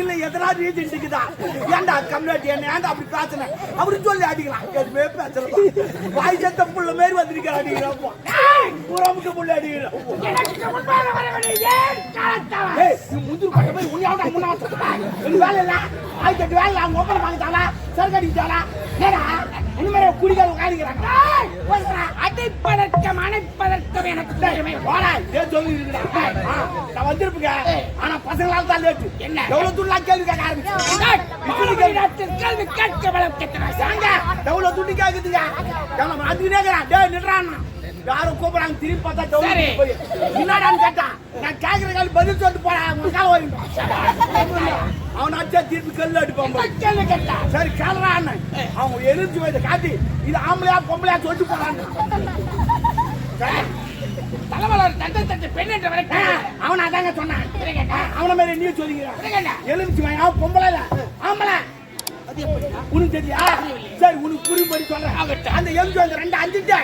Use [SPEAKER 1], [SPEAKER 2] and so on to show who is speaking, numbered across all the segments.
[SPEAKER 1] இல்ல எதனா ரீசன் இருக்குதா? ஏன்டா கம்யூனிட்டி என்ன ஏன்டா அப்படி பேசுனேன் அப்படின்னு சொல்லி அடிக்கலாம். எதுவுமே பேசலாம் வாய் சத்த புள்ள மாரி வந்திருக்கா அடிக்கிறப்போ புறமுக்கு புள்ள அடிக்கிறப்போ முந்திரி பட்ட போய் உன்னையாவது முன்னாடி வேலை இல்லை வாய் தட்டு வேலை அவங்க ஒப்பனை வாங்கிட்டாளா சரக்கு அடிக்கிட்டாளா ஏடா இந்த மாதிரி குடிக்கார உட்காந்துக்கிறாங்க
[SPEAKER 2] அடிப்பதற்கும் அணைப்பதற்கும் எனக்கு தெரியுமே
[SPEAKER 1] போடா ஏன் சொல்லி நான் வந்திருப்பேங்க. ஆனா பசங்களால தான் லேட்டு.
[SPEAKER 2] என்ன?
[SPEAKER 1] எவ்வளவு துள்ளா கேள்வி கேட்க ஆரம்பிச்சு
[SPEAKER 2] கேள்வி கேட்க வளர்க்கிறேன்
[SPEAKER 1] சாங்க எவ்வளவு துண்டி அதுக்குனே இருக்கிறான் டேய் நின்றான் யாரும் கூப்பிடுறாங்க திருப்பி பார்த்தா. டவுன் போய் என்னடான்னு கேட்டான் நான் கேட்கிற கால் பதில் சொல்லிட்டு போறேன் கால வரும் அவன் அடிச்சா திருப்பி கல்லு அடிப்பான்.
[SPEAKER 2] கேள்வி
[SPEAKER 1] சரி கேளுறான் அவங்க எரிஞ்சு வயதை காட்டி இது ஆம்பளையா பொம்பளையா சொல்லிட்டு போறாங்க
[SPEAKER 2] தலைவலர் தந்தை தந்தை பெண் என்ற வரைக்கும்
[SPEAKER 1] அவன் அதாங்க சொன்னான். அவன மாதிரி நீ சொல்லிக்கிறான் எலுமிச்சு அவன் பொம்பளை ஆம்பளை. உனக்கு தெரியா? சரி உனக்கு புரியும்படி சொல்றேன். அந்த வந்து ரெண்டு அஞ்சுட்டா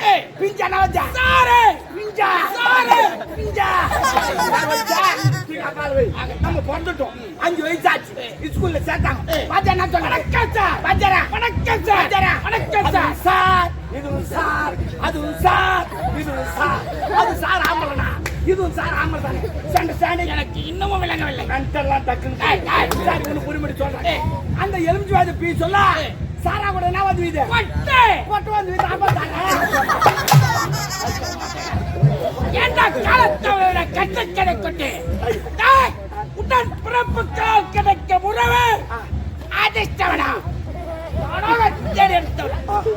[SPEAKER 1] ஸ்கூல்ல சேர்த்தாங்க. பாத்தியா என்ன சொல்ல
[SPEAKER 2] வணக்கம் சார்.
[SPEAKER 1] பாத்தியாரா
[SPEAKER 2] வணக்கம் சார்.
[SPEAKER 1] பாத்தியாரா
[SPEAKER 2] வணக்கம் சார்.
[SPEAKER 1] சார். இதுவும் சார் அதுவும் சார் இதுவும் சார். அது சார் ஆம்பளனா இதுவும் சார் ஆம்பளை தானே. சண்டை சாண்டை
[SPEAKER 2] எனக்கு இன்னமும் விளங்கவில்லை.
[SPEAKER 1] மென்டல்லாம் டக்குன்னு. சார் உனக்கு புரியும்படி சொல்றேன். அந்த எலுமிச்சு வாத பீ சொல்ல சாரா கூட என்ன வந்து இது
[SPEAKER 2] கொட்டு.
[SPEAKER 1] போட்டு வந்து இது ஆபத்தாங்க
[SPEAKER 2] என்ன காலத்தவர கட்டு கிடைக்கொண்டு டேய், உடன் பிறப்புக்கால் கிடைக்க உறவு அதிர்ஷ்டவனா.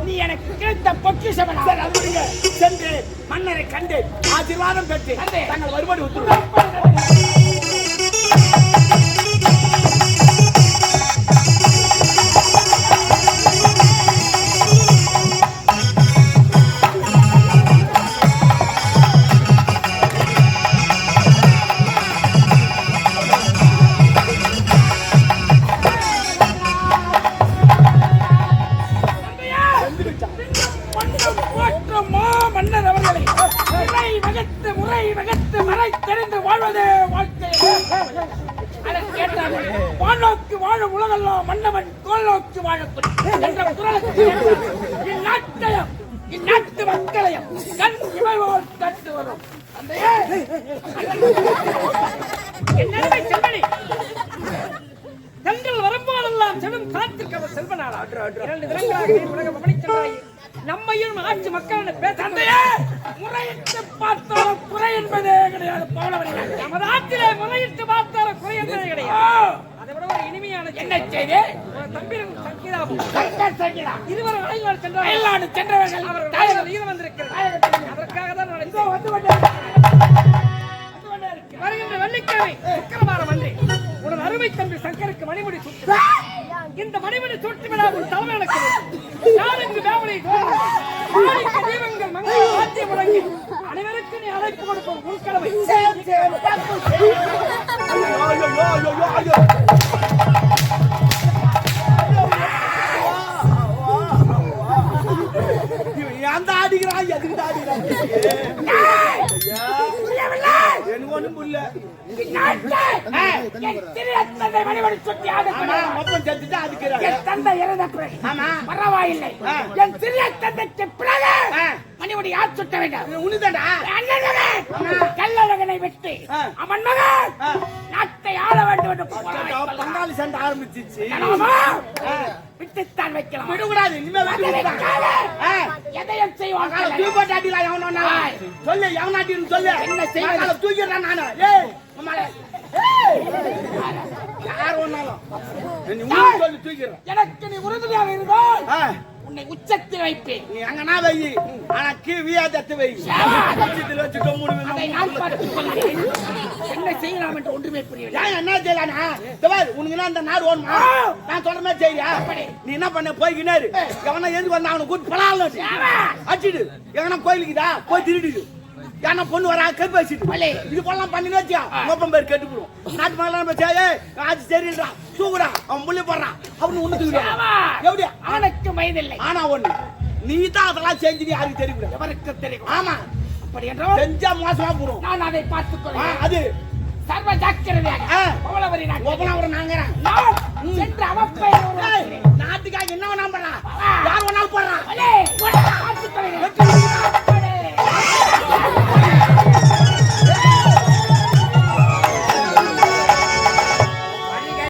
[SPEAKER 2] நீ எனக்கு கிடைத்த
[SPEAKER 1] விடுங்க சென்று மன்னரை கண்டு ஆசீர்வாதம் பெற்று. தங்கள் வருமாடி
[SPEAKER 2] வகத்து மறை தெரிந்து வாழ்வதே வாழ்க்கை. அதை வானோக்கு வாழும் உலகெல்லாம் மன்னவன் தோல் நோக்கி வாழக்கூடிய என்ற குரலுக்கு இந்நாட்டையும் இந்நாட்டு மக்களையும் கண் இமைவோல் தட்டு வரும். அந்த வரும்போதெல்லாம் செவன் காத்திருக்க செல்வனாரா. இரண்டு தினங்களாக உலகம் உலக நம்மையும் ஆட்சி மக்கள் பேச தந்தையே முறையிட்டு பார்த்தாலும் குறை என்பதே கிடையாது போனவர்கள் நமது ஆட்சியிலே முறையிட்டு பார்த்தாலும் குறை என்பதே கிடையாது. அதை விட ஒரு இனிமையான என்ன செய்தி? தம்பிரும் சங்கீதாவும் சங்கர் சங்கீதா இருவரும் அயல்நாடு சென்றார்கள் அயல்நாடு சென்றவர்கள். அவர்கள் தாயகம் ஈரம் வந்திருக்கிறது. அதற்காக தான் இதோ வந்து கொண்டேன் வருகின்ற வெள்ளிக்கிழமை சுக்கிரவாரம் அன்று உனது அருமை தம்பி சங்கருக்கு மணிமுடி சுட்டு. இந்த மணிமுடி சுட்டு விழா உன் தலைமை எனக்கு வேவலை நாளைக்கு தீபங்கள் மங்கள வாத்தியம் முழங்கி அனைவருக்கும் நீ அழைப்பு கொடுப்போம். உன் கடமை.
[SPEAKER 1] அடிக்கிறான் எதுக்குடா அடிக்கிறான் ஐயா, எனக்கு ஒண்ணும் புரியல.
[SPEAKER 2] பரவாயில்லை. என் சிறிய தந்தைக்கு பிறகு
[SPEAKER 1] ஆ.
[SPEAKER 2] மணிமுடி யார் சுட்ட வேண்டும்
[SPEAKER 1] இது உன்னுதான்டா
[SPEAKER 2] அண்ணன் கல்லழகனை வெட்டி. அவன் மகன். நாட்டை ஆள வேண்டும் என்று.
[SPEAKER 1] பங்காளி சண்டை ஆரம்பிச்சிச்சு.
[SPEAKER 2] விட்டுத்தான் வைக்கலாம்
[SPEAKER 1] விடக்கூடாது.
[SPEAKER 2] எதையும் செய்வான்
[SPEAKER 1] மகால தூக்கி போட்டு அடிக்கலாம் எவனோ
[SPEAKER 2] ஆய்.
[SPEAKER 1] சொல்லு எவனாட்டின்னு சொல்லு
[SPEAKER 2] என்ன செய்வது?
[SPEAKER 1] மகால தூக்கிடுறான் நானு ஏய். யார் தூக்கிடுறேன்
[SPEAKER 2] எனக்கு நீ உறுதுணையாக இருந்தால். உன்னை உச்சத்தில் வைப்பேன்.
[SPEAKER 1] நீ அங்கனா வை. ஆனா கீ வியா தத்து வை. உச்சத்துல வச்சு.
[SPEAKER 2] நான் பார்த்துக் கொள்கிறேன். என்ன செய்யலாம் என்று ஒன்றுமே புரியவில்லை.
[SPEAKER 1] ஏன் என்ன செய்யலானா பாரு உனக்கு இந்த நாடு ஓடுமா? நான் சொல்ற மாதிரி செய்யா நீ என்ன பண்ண? போய்கினாரு எவனா எதுக்கு வந்தா அவனை கூட்டு பலாலும் அடிச்சிடு. எவனா கோயிலுக்குதா போய் திருடிடு. ஏன்னா பொண்ணு வரா? கருப்பு வச்சுட்டு. இது போலாம் பண்ணி வச்சியா? மொப்பம் பேர் கெட்டு போடும் நாட்டு மகளா நம்ம செய்ய அது சரின்றா தூக்குறான் அவன் முள்ளி போடுறான் அவனு ஒண்ணு தூக்குறான் எப்படி
[SPEAKER 2] அவனுக்கு வயதில்லை
[SPEAKER 1] ஆனா ஒண்ணு. நீ தான் அதெல்லாம் செஞ்சு யாருக்கு தெரியும்
[SPEAKER 2] எவருக்கு தெரியும்?
[SPEAKER 1] ஆமா.
[SPEAKER 2] அப்படி என்றால்
[SPEAKER 1] செஞ்சா மோசமா போறோம்
[SPEAKER 2] நான் அதை பார்த்துக்கொள்வேன்
[SPEAKER 1] அது.
[SPEAKER 2] சர்வ ஜாக்கிரதையாக
[SPEAKER 1] கோவலவரி
[SPEAKER 2] கோவலவரி நாங்கிறேன்.
[SPEAKER 1] சென்று அவப்பெயர் நாட்டுக்காக
[SPEAKER 2] என்ன வேணாம் பண்ணலாம். யார் வேணாலும் போடுறான்.